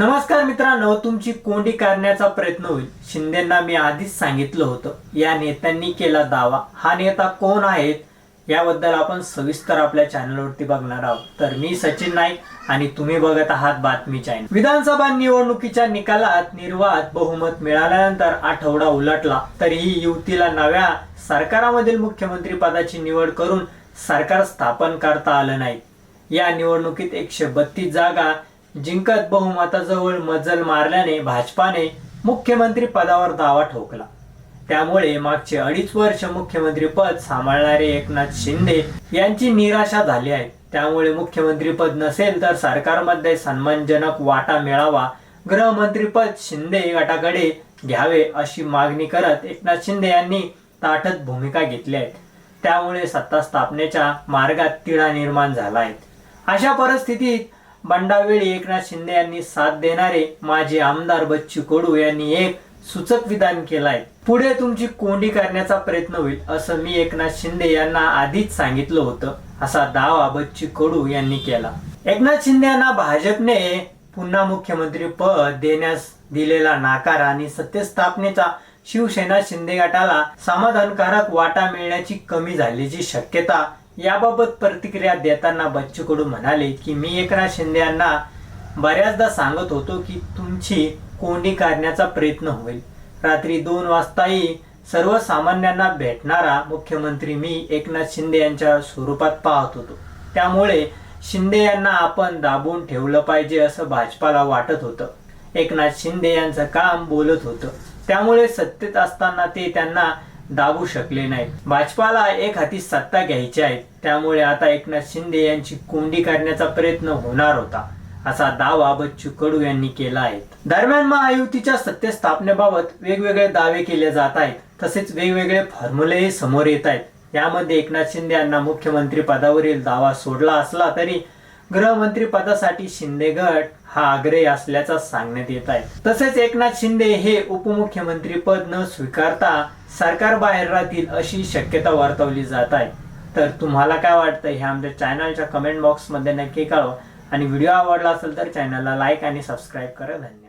नमस्कार मित्रांनो तुमची कोंडी करण्याचा प्रयत्न होईल. शिंदेना मी आधीच सांगितलं होतं. या नेत्यांनी केला दावा. हा नेता कोण आहेत याबद्दल आपण सविस्तर आपल्या चॅनलवरती बघणार आहोत. तर मी सचिन नाईक आणि तुम्ही बघत आहात बातमी चॅनल. विधानसभा निवडणुकीच्या निकालात निर्वात बहुमत मिळाल्यानंतर आठवडा उलटला. तरीही युतीला नव्या सरकारामधील मुख्यमंत्री पदाची निवड करून सरकार स्थापन करता आलं नाही. या निवडणुकीत एकशे बत्तीस जागा जिंकत बहुमताजवळ मजल मारल्याने भाजपाने मुख्यमंत्री पदावर दावा ठोकला. त्यामुळे मागचे अडीच वर्ष मुख्यमंत्री पद सांभाळणारे एकनाथ शिंदे यांची निराशा झाली आहे. त्यामुळे मुख्यमंत्री पद नसेल तर सरकारमध्ये सन्मानजनक वाटा मिळावा. गृहमंत्रीपद शिंदे गटाकडे घ्यावे अशी मागणी करत एकनाथ शिंदे यांनी ताठत भूमिका घेतली आहे. त्यामुळे सत्ता स्थापनेच्या मार्गात तिढा निर्माण झाला आहे. अशा परिस्थितीत बंडावेळी एकनाथ शिंदे यांनी साथ देणारे माजी आमदार बच्चू कडू यांनी एक सूचक विधान केलाय. पुढे तुमची कोंडी करण्याचा प्रयत्न होईल असं मी एकनाथ शिंदे यांना आधीच सांगितलं होतं असा दावा बच्चू कडू यांनी केला. एकनाथ शिंदे यांना भाजपने पुन्हा मुख्यमंत्री पद देण्यास दिलेला नाकार आणि सत्तेस्थापनेचा शिवसेना शिंदे गटाला समाधानकारक वाटा मिळण्याची कमी झाल्याची शक्यता याबाबत प्रतिक्रिया देताना बच्चू कडू म्हणाले की मी एकनाथ शिंदे यांना बऱ्याचदा सांगत होतो की तुमची कोंडी काढण्याचा प्रयत्न होईल. रात्री दोन वाजताही सर्वसामान्यांना भेटणारा मुख्यमंत्री मी एकनाथ शिंदे यांच्या स्वरूपात पाहत होतो. त्यामुळे शिंदे यांना आपण दाबून ठेवलं पाहिजे असं भाजपाला वाटत होतं. एकनाथ शिंदे यांचं काम बोलत होतं. त्यामुळे सत्तेत असताना ते त्यांना दाबू शकले नाहीत. भाजपाला एक हाती सत्ता घ्यायची आहे. त्यामुळे आता एकनाथ शिंदे यांची कोंडी करण्याचा प्रयत्न होणार होता असा दावा बच्चू कडू यांनी केला आहे. दरम्यान महायुतीच्या सत्ते स्थापनेबाबत वेगवेगळे दावे केले जात आहेत. तसेच वेगवेगळे फॉर्म्युलेही समोर येत आहेत. यामध्ये एकनाथ शिंदे यांना मुख्यमंत्री पदावरील दावा सोडला असला तरी गृहमंत्री पदासाठी शिंदे गट हा आग्रही असल्याचा सांगण्यात येत आहे. तसेच एकनाथ शिंदे हे उपमुख्यमंत्री पद न स्वीकारता सरकार बाहेर राहतील अशी शक्यता वर्तवली जात आहे. तर तुम्हाला काय वाटतं हे आमच्या चॅनलच्या कमेंट बॉक्समध्ये नक्की कळवा. आणि व्हिडिओ आवडला असेल तर चॅनलला लाईक आणि सबस्क्राईब करा. धन्यवाद.